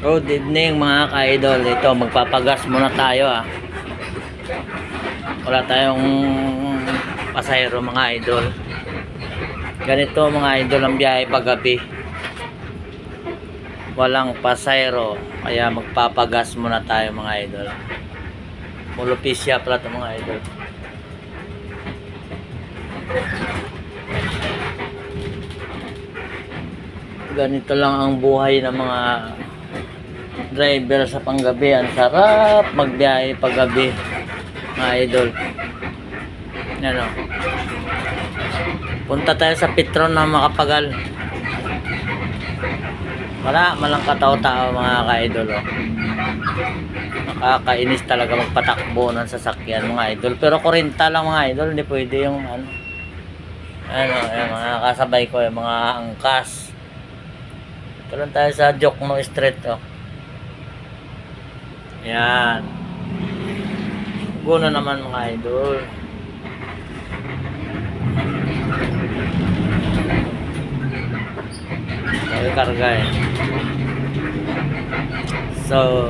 Good evening mga ka-idol. Ito, magpapagas muna tayo ah. Wala tayong pasayro mga idol. Ganito mga idol ang biyahe paggabi. Walang pasayro. Kaya magpapagas muna tayo mga idol. Mulupisya pala ito mga idol. Ganito lang ang buhay ng mga driver sa panggabi. Ang sarap magbiyahe paggabi, mga idol. Yan o. Punta tayo sa Petron na makapagal. Wala, malang katao-tao mga ka-idol. Oh. Nakakainis talaga magpatakbo ng sasakyan mga idol. Pero kurenta lang mga idol, hindi pwede yung ano. Ano, yung mga kasabay ko, yung mga angkas. Ito lang tayo sa Jokno Street, oh. Yan. Guno naman mga idol. Sabi karga eh. So,